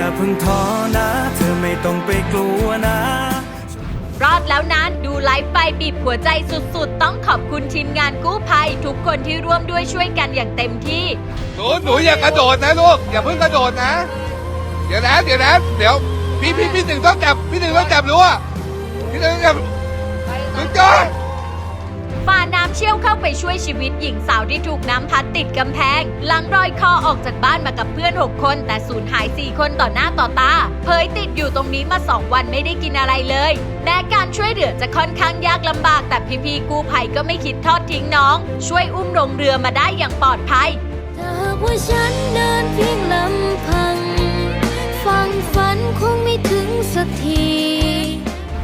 อย่าเพิ่งท้อนะ เธอไม่ต้องไปกลัวนะ รอดแล้วนะ ดูไลฟ์ไปบีบหัวใจสุดๆ ต้องขอบคุณทีมงานกู้ภัย ทุกคนที่ร่วมด้วยช่วยกันอย่างเต็มที่ หนูหนูอย่ากระโดดนะลูกอย่าเพิ่งกระโดดนะ เดี๋ยวนะเดี๋ยวนะเดี๋ยวพี่พี่พี่หนึ่งต้องจับพี่หนึ่งต้องจับรู้อ่ ไปช่วยชีวิตหญิงสาวที่ถูกน้ำพัดติดกำแพง หลังรอยคอออกจากบ้านมากับเพื่อน 6 คน แต่สูญหาย 4 คนต่อหน้าต่อตาเผยติดอยู่ตรงนี้มา 2 วันไม่ได้กินอะไรเลยแม้การช่วยเหลือจะค่อนข้างยากลำบาก แต่พี่ๆกู้ภัยก็ไม่คิดทอดทิ้งน้อง ช่วยอุ้มลงเรือมาได้อย่างปลอดภัยถ้าหากว่าฉันเดินเพียงลำพัง ฟังฝันคงไม่ถึงสักที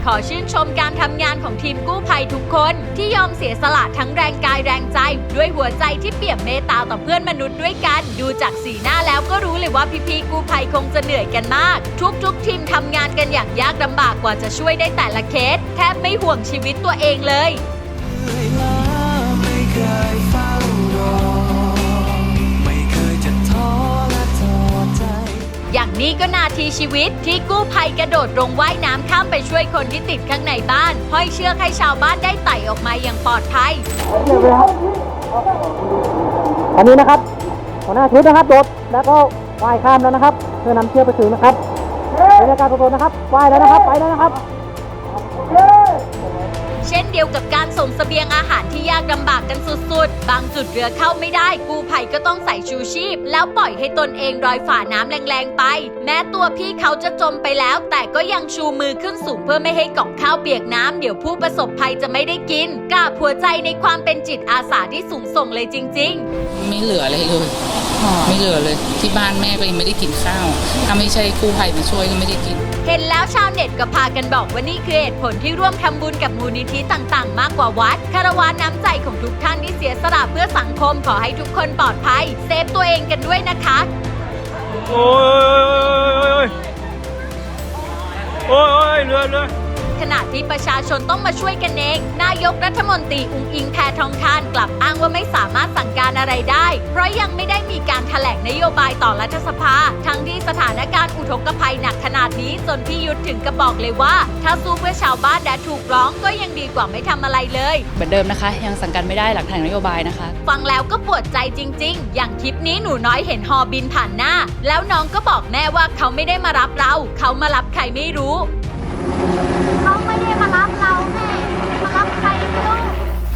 ขอชื่นชมการทำงานของทีมกู้ภัยทุกคน ที่ยอมเสียสละทั้งแรงกายแรงใจ ด้วยหัวใจที่เปี่ยมเมตตาต่อเพื่อนมนุษย์ด้วยกัน ดูจากสีหน้าแล้วก็รู้เลยว่าพี่ๆกู้ภัยคงจะเหนื่อยกันมาก ทุกๆ ทีมทำงานกันอย่างยากลำบากกว่าจะช่วยได้แต่ละเคสแทบไม่ห่วงชีวิตตัวเองเลย ไม่เคย นี้ก็นาทีชีวิตที่กู้ภัยกระโดดลงว่ายน้ำข้ามไปช่วยคนที่ติดข้างในบ้านห้อยเชือกให้ชาวบ้านได้ไต่ออกมาอย่างปลอดภัย อันนี้นะครับหัวหน้าชุดนะครับโดดแล้วก็ว่ายข้ามแล้วนะครับ เพื่อนำเชือกไปถึงนะครับบรรยากาศสดๆนะครับว่ายแล้วนะครับ ไปแล้วนะครับ เช่นเดียวกับการส่งเสบียงอาหารที่ยากลำบากกันสุ ด บางจุดเรือเข้าไม่ได้ กู้ภัยก็ต้องใส่ชูชีพ แล้วปล่อยให้ตนเองลอยฝ่าน้ำแรงๆไป แม้ตัวพี่เขาจะจมไปแล้ว แต่ก็ยังชูมือขึ้นสูงเพื่อไม่ให้กล่องข้าวเปียกน้ำเดี๋ยวผู้ประสบภัยจะไม่ได้กินกล้าบหัวใจในความเป็นจิตอาสาที่สูงส่งเลยจริง ๆ ไม่เหลืออะไรเลย ไม่เหลือเลย ที่บ้านแม่ก็ยังไม่ได้กินข้าว ถ้าไม่ใช่กู้ภัยมาช่วยก็ไม่ได้กิน เห็นแล้วชาวเน็ตก็พากันบอกว่านี่คือเหตุผลที่ร่วมทำบุญกับมูลนิธิต่างๆ มากกว่าวัด คารวะน้ำใจของทุกท่านที่เสียสละเพื่อสังคมขอให้ทุกคนปลอดภัย เซฟตัวเองกันด้วยนะคะ โอ้ยโอ้ยโอ้ยเรือเรือ ขณะที่ประชาชนต้องมาช่วยกันเอง นายกรัฐมนตรีอุงอิงแพทองทานกลับอ้างว่าไม่สามารถสั่งการอะไรได้ เพราะยังไม่ได้มีการแถลงนโยบายต่อรัฐสภา ทั้งที่สถานการณ์อุทกภัยหนักขนาดนี้จนพี่ยุทธถึงกับบอกเลยว่า ถ้าสู้เพื่อชาวบ้านและถูกร้องก็ยังดีกว่าไม่ทำอะไรเลย เหมือนเดิมนะคะ ยังสั่งการไม่ได้หลักฐานนโยบายนะคะ ฟังแล้วก็ปวดใจจริง ๆ อย่างคลิปนี้หนูน้อยเห็นฮอบินผ่านหน้า แล้วน้องก็บอกแม่ว่าเขาไม่ได้มารับเรา เขามารับใครไม่รู้เขาไม่ได้มารับเราแม่มารับใครไม่รู้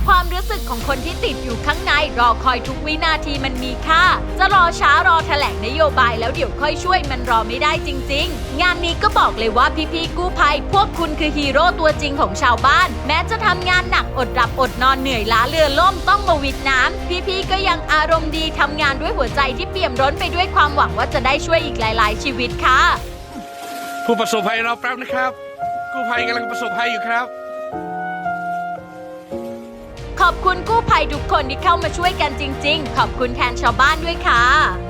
ความรู้สึกของคนที่ ติดอยู่ข้างในรอคอยทุกวินาทีมันมีค่า จะรอช้ารอแถลงนโยบายแล้วเดี๋ยวค่อยช่วยมันรอไม่ได้จริง ๆ งานนี้ก็บอกเลยว่าพี่ๆกู้ภัย พวกคุณคือฮีโร่ตัวจริงของชาวบ้าน แม้จะทำงานหนักอดหลับอดนอนเหนื่อยล้าเรือล่มต้องมาวิดน้ำพี่ๆก็ยังอารมณ์ดีทำงานด้วยหัวใจที่เปี่ยมร้นไปด้วยความหวังว่าจะได้ช่วยอีกหลาย ๆ ชีวิตค่ะ ผู้ประสบภัยรอแป๊บนะครับ กู้ภัยกำลังประสบภัยอยู่ครับ ขอบคุณกู้ภัยทุกคนที่เข้ามาช่วยกันจริง ๆ ขอบคุณแทนชาวบ้านด้วยค่ะ